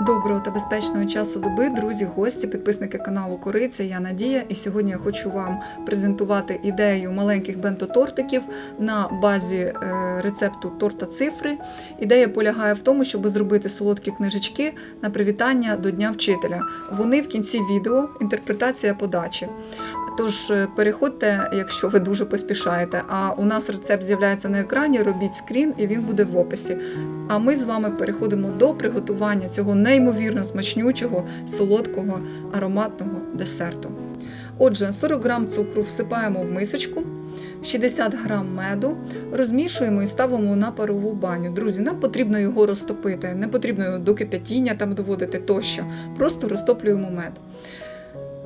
Доброго та безпечного часу доби, друзі, гості, підписники каналу Кориця. Я Надія. І сьогодні я хочу вам презентувати ідею маленьких бенто-тортиків на базі е, рецепту торта цифри. Ідея полягає в тому, щоб зробити солодкі книжечки на привітання до Дня вчителя. Вони в кінці відео, інтерпретація подачі. Тож е, переходьте, якщо ви дуже поспішаєте. А у нас рецепт з'являється на екрані. Робіть скрін, і він буде в описі. А ми з вами переходимо до приготування цього неймовірно смачнючого, солодкого, ароматного десерту. Отже, 40 грам цукру всипаємо в мисочку, 60 грам меду, розмішуємо і ставимо на парову баню. Друзі, нам потрібно його розтопити, не потрібно його до кип'ятіння там доводити тощо. Просто розтоплюємо мед.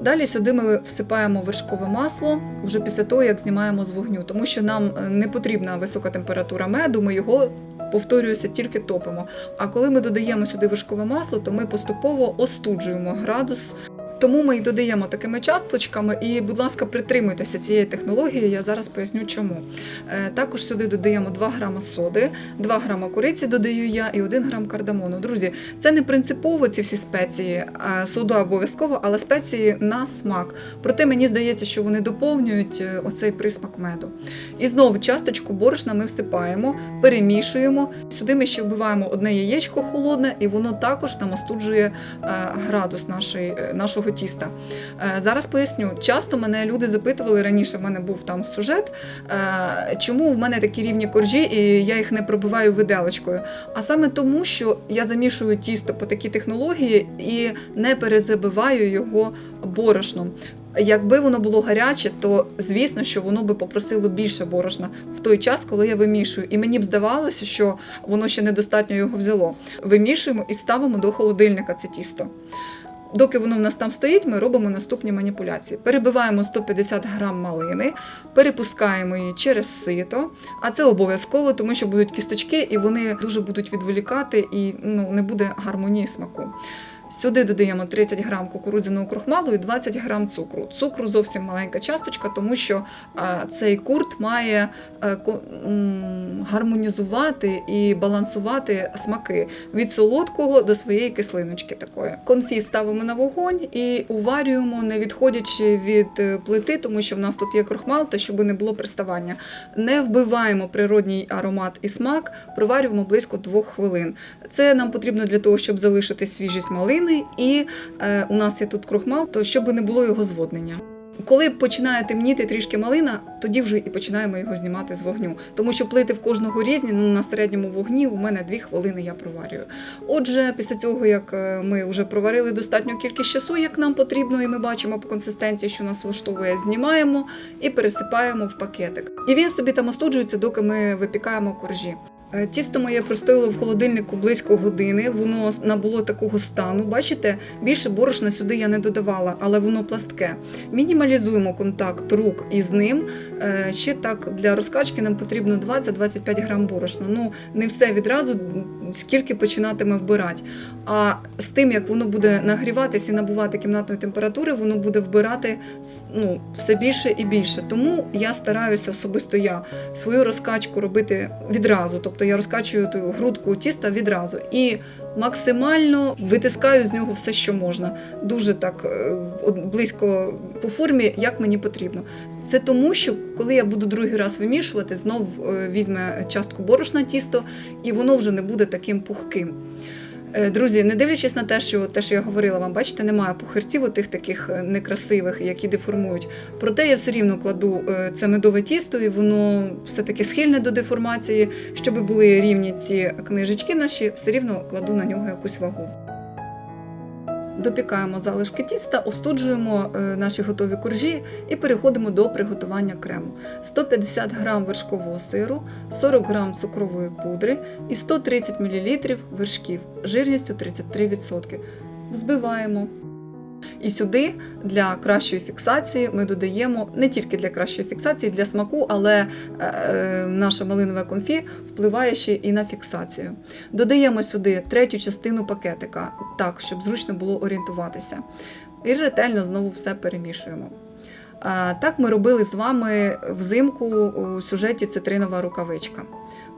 Далі сюди ми всипаємо вершкове масло вже після того, як знімаємо з вогню, тому що нам е, не потрібна висока температура меду, ми його повторююся, тільки топимо. А коли ми додаємо сюди вершкове масло, то ми поступово остуджуємо градус. Тому ми й додаємо такими часточками, і, будь ласка, притримуйтеся цієї технології, я зараз поясню чому. Е, Також сюди додаємо 2 грама соди, 2 грама кориці додаю я і 1 грам кардамону. Друзі, це не принципово ці всі спеції, а сода обов'язково, але спеції на смак. Проте мені здається, що вони доповнюють е, оцей присмак меду. І знову часточку борошна ми всипаємо, перемішуємо. Сюди ми ще вбиваємо одне яєчко холодне, і воно також нам остуджує е, градус нашої, е, нашого тіста. Е, Зараз поясню. Часто мене люди запитували раніше, в мене був там сюжет, е, чому в мене такі рівні коржі, і я їх не пробиваю виделочкою. А саме тому, що я замішую тісто по такій технології і не перезабиваю його борошном. Якби воно було гаряче, то звісно, що воно би попросило більше борошна в той час, коли я вимішую. І мені б здавалося, що воно ще недостатньо його взяло. Вимішуємо і ставимо до холодильника це тісто. Доки воно в нас там стоїть, ми робимо наступні маніпуляції. Перебиваємо 150 грам малини, перепускаємо її через сито, а це обов'язково, тому що будуть кісточки, і вони дуже будуть відволікати, і ну, не буде гармонії смаку. Сюди додаємо 30 грам кукурудзяного крохмалу і 20 грам цукру. Цукру зовсім маленька часточка, тому що цей курт має е, гармонізувати і балансувати смаки від солодкого до своєї кислиночки такої. Конфі ставимо на вогонь і уварюємо, не відходячи від е, плити, тому що в нас тут є крохмал, та щоб не було приставання. Не вбиваємо природній аромат і смак, проварюємо близько 2 хвилин. Це нам потрібно для того, щоб залишити свіжість малини, і е, у нас є тут крохмал, то щоб не було його зводнення. Коли починає темніти трішки малина, тоді вже і починаємо його знімати з вогню. Тому що плити в кожного різні, ну на середньому вогні у мене 2 хвилини я проварюю. Отже, після цього, як е, ми вже проварили достатню кількість часу, як нам потрібно, і ми бачимо по консистенції, що нас влаштовує, знімаємо і пересипаємо в пакетик. І він собі там остуджується, доки ми випікаємо коржі. Е, Тісто моє простояло в холодильнику близько години, воно набуло такого стану. Бачите, більше борошна сюди я не додавала, але воно пластке. Мінімалізуємо контакт рук із ним. Е, Ще так для розкачки нам потрібно 20-25 грам борошна. Ну, не все відразу, скільки починатиме вбирати. А з тим, як воно буде нагріватися і набувати кімнатної температури, воно буде вбирати ну, все більше і більше. Тому я стараюся особисто я свою розкачку робити відразу. Тобто я розкачую грудку тіста відразу і максимально витискаю з нього все, що можна. Дуже так е, близько по формі, як мені потрібно. Це тому, що коли я буду другий раз вимішувати, знов е, візьме частку борошна тісто, і воно вже не буде таким пухким. Е, Друзі, не дивлячись на те, що те, що я говорила вам, бачите, немає пухирців отих таких е, некрасивих, які деформують. Проте я все рівно кладу е, це медове тісто, і воно все-таки схильне до деформації. Щоб були рівні ці книжечки наші, все рівно кладу на нього якусь вагу. Допікаємо залишки тіста, остуджуємо е, наші готові коржі і переходимо до приготування крему. 150 г вершкового сиру, 40 г цукрової пудри і 130 мл вершків жирністю 33%. Взбиваємо. І сюди для кращої фіксації ми додаємо не тільки для кращої фіксації, для смаку, але е, е, наше малинове конфі впливає ще і на фіксацію. Додаємо сюди третю частину пакетика, так, щоб зручно було орієнтуватися. І ретельно знову все перемішуємо. А, Так ми робили з вами взимку у сюжеті Цитринова рукавичка.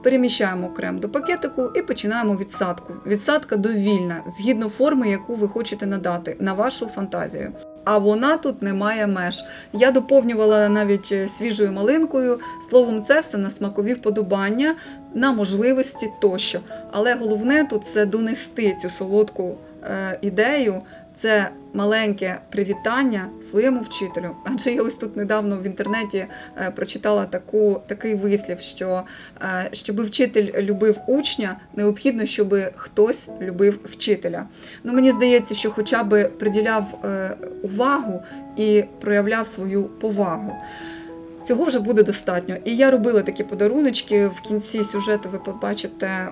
Переміщаємо крем до пакетику і починаємо відсадку. Відсадка довільна, згідно форми, яку ви хочете надати, на вашу фантазію. А вона тут не має меж. Я доповнювала навіть е, свіжою малинкою. Словом, це все на смакові вподобання, на можливості тощо. Але головне тут це донести цю солодку е, ідею. Це маленьке привітання своєму вчителю. Адже я ось тут недавно в інтернеті е, прочитала таку, такий вислів, що е, щоб вчитель любив учня, необхідно, щоб хтось любив вчителя. Ну мені здається, що хоча б приділяв е, увагу і проявляв свою повагу. Цього вже буде достатньо. І я робила такі подаруночки. В кінці сюжету ви побачите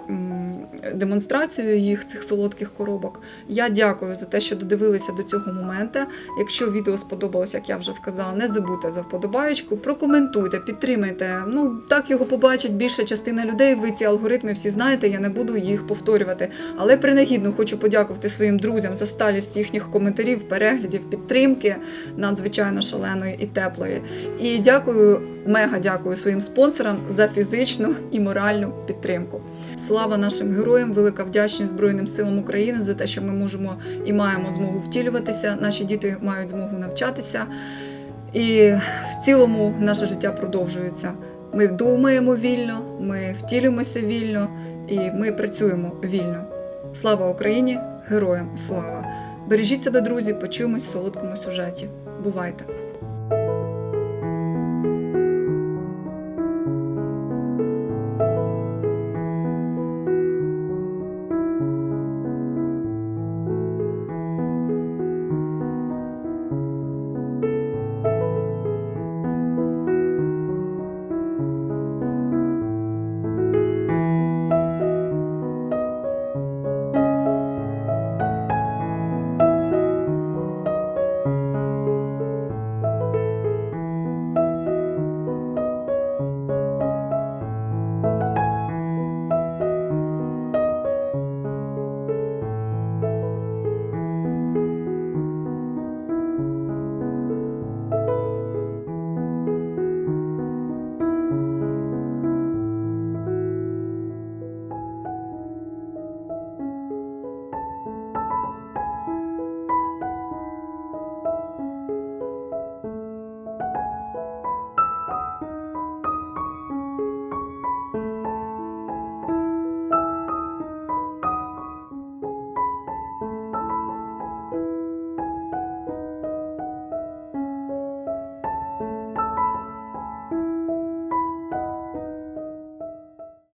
демонстрацію їх, цих солодких коробок. Я дякую за те, що додивилися до цього моменту. Якщо відео сподобалось, як я вже сказала, не забудьте за вподобаєчку, прокоментуйте, підтримайте. Ну так його побачить більша частина людей. Ви ці алгоритми всі знаєте, я не буду їх повторювати. Але принагідно хочу подякувати своїм друзям за сталість їхніх коментарів, переглядів, підтримки надзвичайно шаленої і теплої. І дякую, мега дякую своїм спонсорам за фізичну і моральну підтримку. Слава нашим героям, велика вдячність Збройним силам України за те, що ми можемо і маємо змогу втілюватися. Наші діти мають змогу навчатися. І в цілому наше життя продовжується. Ми думаємо вільно, ми втілюємося вільно і ми працюємо вільно. Слава Україні! Героям слава! Бережіть себе, друзі, почуємось в солодкому сюжеті. Бувайте!